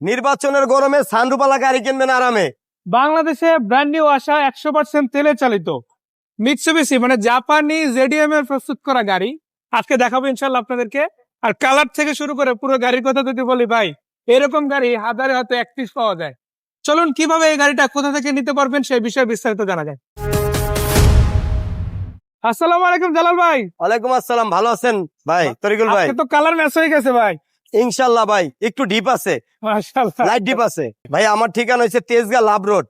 নির্বাচনের গরমে সানরুপালা গাড়ি কিনবেন আরামে। বাংলাদেশে ব্র্যান্ড নিউ আসা একশো পার্সেন্ট তেলে চালিত। মিৎসুবিসি মানে জাপানি জেডিএম এর প্রস্তুত করা গাড়ি। আজকে দেখাবো ইনশাল্লাহ আপনাদেরকে। আর কালার থেকে শুরু করে পুরো গাড়ির কথা যদি বলি ভাই এরকম গাড়ি হাজারে হয়তো এক পিস পাওয়া যায়। চলুন কীভাবে এই গাড়িটা কোথা থেকে নিতে পারবেন সেই বিষয়ে বিস্তারিত জানা যায়। আসসালামু আলাইকুম জালাল ভাই। ওয়ালাইকুম আসসালাম ভালো আছেন? ভাই তরিকুল ভাই। তো কালার ম্যাচ হয়ে গেছে ভাই। ইনশাল্লাহ ভাই একটু ডিপ আছে। লাইট ডিপ আছে। ভাই আমার ঠিকানা হয়েছে Tejgaon love road.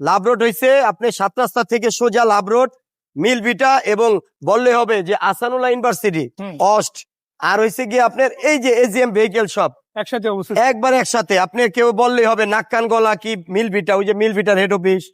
Love road হয়েছে আপনি সাত রাস্তা থেকে সোজা লাভ রোড মিল বিটা এবং বললে হবে যে আসানুল্লাহ ইউনিভার্সিটি। অস্ট। আর হয়েছে গিয়ে আপনার এই যে এজিএম ভেহিকেল শপ একসাথে একবার একসাথে আপনি কেউ বললেই হবে নাক কান গলা কি মিল বিটা ওই যে মিল বিটার হেড অফিস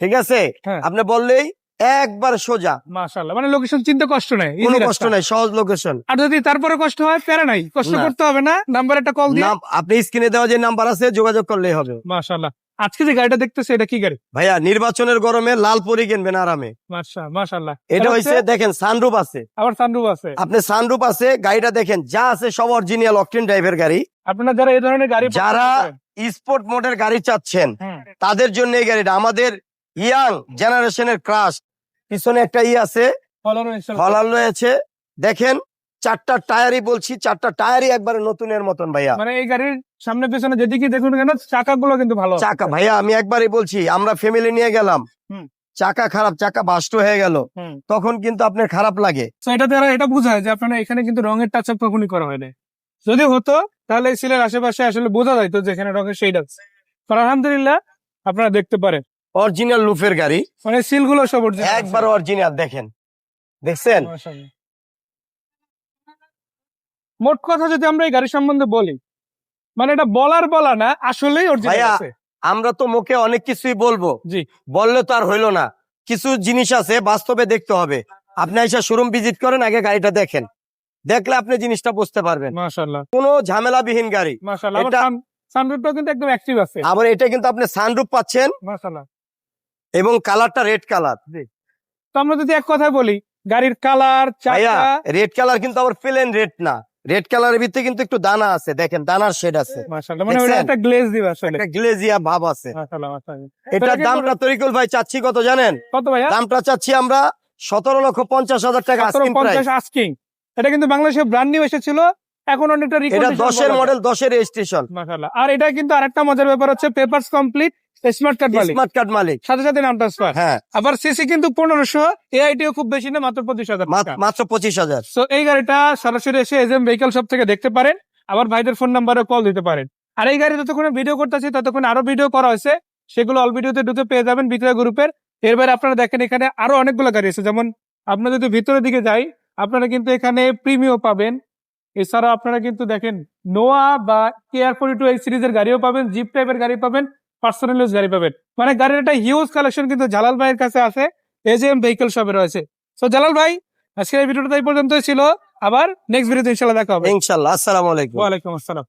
ঠিক আছে? হ্যাঁ। আপনি বললেই একবার সোজা। মাশাআল্লাহ মানে লোকেশন চিনতে কষ্ট নেই কোনো কষ্ট নাই সহজ লোকেশন আর যদি তারপরে কষ্ট হয় প্যারা নাই কষ্ট করতে হবে না নাম্বার একটা কল দিয়ে। আপনি স্ক্রিনে দেওয়া যে নাম্বার আছে যোগাযোগ করলেই হবে। মাশাআল্লাহ আজকে যে গাড়িটা দেখতেছে এটা কি গাড়ি? ভাইয়া নির্বাচনের গরমে লাল পরি কিনবেন আরামে। মাশা মাশাআল্লাহ। এটা হইছে দেখেন সানরুপ আছে। আবার সানরুফ আছে। আপনি সানরুপ আছে গাড়িটা দেখেন যা আছে সব অরিজিনাল অকটেন ড্রাইভের গাড়ি। আপনারা যারা এই ধরনের গাড়ি যারা স্পোর্ট মোডের গাড়ি চাচ্ছেন তাদের জন্য এই গাড়িটা। আমাদের ইয়াং জেনারেশনের ক্রাশ পিছনে একটা ই আছে ফলানো ইনশাআল্লাহ। রয়েছে দেখেন চারটা টায়ারই বলছি চারটা টায়ারই একবারে নতুনের মতন ভাইয়া। মানে এই গাড়ির সামনে পেছনে যেদিকে দেখুন কেন চাকাগুলো কিন্তু ভালো। চাকা ভাইয়া আমি একবারই বলছি আমরা ফ্যামিলি নিয়ে গেলাম। চাকা খারাপ চাকা বাস্ট হয়ে গেল। তখন কিন্তু আপনার খারাপ লাগে। তো এটা দ্বারা এটা বোঝায় যে আপনারা এখানে কিন্তু রঙের টাচ আপ কখনই করা হয় না যদি হতো তাহলে সিলের আশেপাশে আসলে বোঝা যাইতো যে এখানে রঙের শেড আছে। আলহামদুলিল্লাহ আপনারা দেখতে পারেন। অরিজিনাল লুফের গাড়ি। মানে সিলগুলো সব একবার অরিজিনাল দেখেন। দেখছেন? মোট কথা যদি আমরা এই গাড়ি সম্বন্ধে বলি মানে এটা বলার বলা না আসলেই অরিজিনাল আছে। আমরা তো মুখে অনেক কিছুই বলব। জি। বললে তো আর হইল না। কিছু জিনিস আছে বাস্তবে দেখতে হবে। আপনি এসে শোরুম ভিজিট করেন আগে গাড়িটা দেখেন। দেখলে আপনি জিনিসটা বুঝতে পারবেন। মাশাআল্লাহ। কোনো ঝামেলাবিহীন গাড়ি। মাশাআল্লাহ। আমার এটা- সান- কিন্তু একদম অ্যাক্টিভ আছে। আবার এটা কিন্তু আপনি সানরুপ পাচ্ছেন। মাশাআল্লাহ। এবং কালারটা রেড কালার। তো আমরা যদি এক কথায় বলি গাড়ির কালার চাকা রেড কালার কিন্তু আবার প্লেন রেড না। রেড কালারের ভিতরে কিন্তু একটু দানা আছে দেখেন দানার শেড আছে। মানে ওটা একটা গ্লেজ দিবে আসলে। একটা গ্লেজিয়া ভাব আছে। এটার দামটা তরিকুল ভাই চাচ্ছি কত জানেন? কত ভাইয়া? দামটা চাচ্ছি আমরা সতেরো লক্ষ পঞ্চাশ হাজার টাকা। আস্কিং এটা কিন্তু বাংলাদেশে ব্র্যান্ড নিউ এসেছিল এখন অনেকটা এটা দশের মডেল দশের রেজিস্ট্রেশন মাশাআল্লাহ। আর এটা কিন্তু আরেকটা মজার ব্যাপার হচ্ছে পেপারস কমপ্লিট স্মার্ট কার্ড মালিক। স্মার্ট কার্ড মালিক। সাথে সাথে নাম ট্রান্সফার হ্যাঁ। আবার সিসি কিন্তু পনেরোশো এআইটিও খুব বেশি না মাত্র পঁচিশ হাজার মাত- মাত্র পঁচিশ হাজার। তো এই গাড়িটা সরাসরি এসে ভেহিকল থেকে দেখতে পারেন আবার ভাইদের ফোন নাম্বারে কল দিতে পারেন। আর এই গাড়ি যতক্ষণ ভিডিও করতেছি ততক্ষণ আরও ভিডিও করা হয়েছে। সেগুলো অল ভিডিওতে ঢুকে পেয়ে যাবেন বিক্রয় গ্রুপের এর বাইরে আপনারা দেখেন এখানে আরও অনেকগুলো গাড়ি আছে। যেমন আপনারা যদি ভিতরের দিকে যাই আপনারা কিন্তু এখানে প্রিমিও পাবেন এছাড়া আপনারা কিন্তু দেখেন নোয়া বা এয়ার ফোর্টি টু এই সিরিজের গাড়িও পাবেন জিপ টাইপের গাড়ি পাবেন পার্সোনাল ইউজ গাড়ি পাবেন। মানে গাড়ির একটা হিউজ কালেকশন কিন্তু জালাল ভাইয়ের কাছে আছে এজেএম ভেহিকেল শপে রয়েছে। তো জালাল ভাই আজকের এই ভিডিওটা এই পর্যন্তই ছিল। আবার নেক্সট ভিডিওতে ইনশাল্লাহ দেখা হবে। ইনশাল্লাহ আসসালামু আলাইকুম। ওয়ালাইকুম আসসালাম।